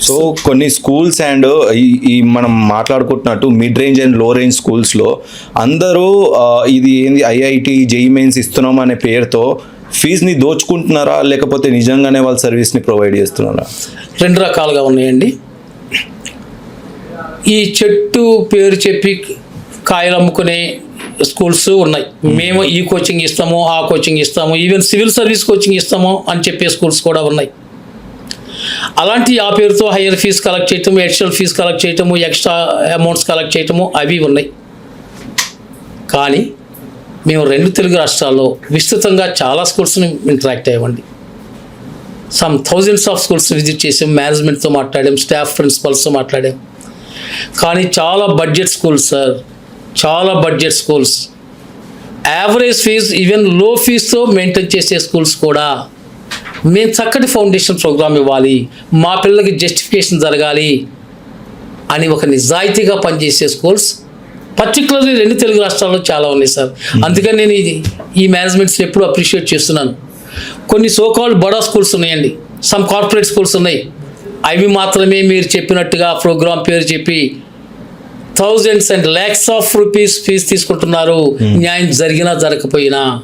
So కొన్ని schools and ఈ ఈ మనం మాట్లాడుకుంటున్నట్టు మిడ్ రేంజ్ అండ్లో రేంజ్ స్కూల్స్లో అందరూ ఇది ఏంది ఐఐటి జేఈ మెయిన్స్ ఇస్తున్నాం అనే పేరుతో ఫీజుని దోచుకుంటున్నారా? లేకపోతే నిజంగానే వాళ్ళ సర్వీస్ని ప్రొవైడ్ చేస్తున్నారా? రెండు రకాలుగా ఉన్నాయండి. ఈ చెట్టు పేరు చెప్పి కాయలు అమ్ముకునే స్కూల్స్ ఉన్నాయి. మేము ఈ కోచింగ్ ఇస్తాము ఆ కోచింగ్ ఇస్తాము ఈవెన్ సివిల్ సర్వీస్ కోచింగ్ ఇస్తాము అని చెప్పే స్కూల్స్ కూడా ఉన్నాయి. అలాంటి ఆ పేరుతో హయ్యర్ ఫీజు కలెక్ట్ చేయటము ఎడిషనల్ ఫీజు కలెక్ట్ చేయటము ఎక్స్ట్రా అమౌంట్స్ కలెక్ట్ చేయటము అవి ఉన్నాయి. కానీ మేము రెండు తెలుగు రాష్ట్రాల్లో విస్తృతంగా చాలా స్కూల్స్ని interact అయ్యామండి. Some thousands of schools visit చేసాం మేనేజ్మెంట్తో మాట్లాడాం స్టాఫ్ ప్రిన్సిపల్స్తో మాట్లాడాం. కానీ చాలా బడ్జెట్ స్కూల్స్ సార్ చాలా బడ్జెట్ స్కూల్స్ యావరేజ్ ఫీజ్ ఈవెన్లో ఫీజుతో మెయింటైన్ చేసే స్కూల్స్ కూడా మేము చక్కటి ఫౌండేషన్ ప్రోగ్రామ్ ఇవ్వాలి మా పిల్లలకి జస్టిఫికేషన్ జరగాలి అని ఒక నిజాయితీగా పనిచేసే స్కూల్స్ పర్టికులర్లీ రెండు తెలుగు రాష్ట్రాల్లో చాలా ఉన్నాయి సార్. అందుకని నేను ఇది ఈ మేనేజ్మెంట్స్ని ఎప్పుడు అప్రిషియేట్ చేస్తున్నాను. కొన్ని సోకాల్ బడా స్కూల్స్ ఉన్నాయండి. సమ్ కార్పొరేట్ స్కూల్స్ ఉన్నాయి. అవి మాత్రమే మీరు చెప్పినట్టుగా ప్రోగ్రామ్ పేరు చెప్పి thousands and lakhs of rupees fees తీసుకుంటున్నారు. న్యాయం జరిగినా జరగకపోయినా.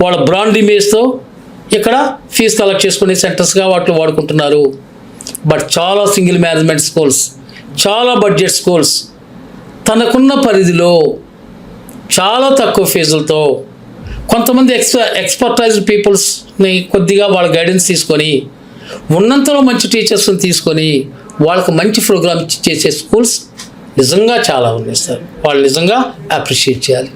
వాళ్ళ బ్రాండ్ ఇమేజ్తో ఇక్కడ ఫీజు కలెక్ట్ చేసుకునే సెంటర్స్గా వాటిలో వాడుకుంటున్నారు. బట్ చాలా సింగిల్ మేనేజ్మెంట్ స్కూల్స్ చాలా బడ్జెట్ స్కూల్స్ తనకున్న పరిధిలో చాలా తక్కువ ఫీజులతో కొంతమంది ఎక్స్ప ఎక్స్పర్టైజ్డ్ పీపుల్స్ని కొద్దిగా వాళ్ళ గైడెన్స్ తీసుకొని ఉన్నంతలో మంచి టీచర్స్ని తీసుకొని వాళ్ళకి మంచి ప్రోగ్రామ్ చేసే స్కూల్స్ నిజంగా చాలా ఉన్నాయి సార్. వాళ్ళు నిజంగా అప్రిషియేట్ చేయాలి.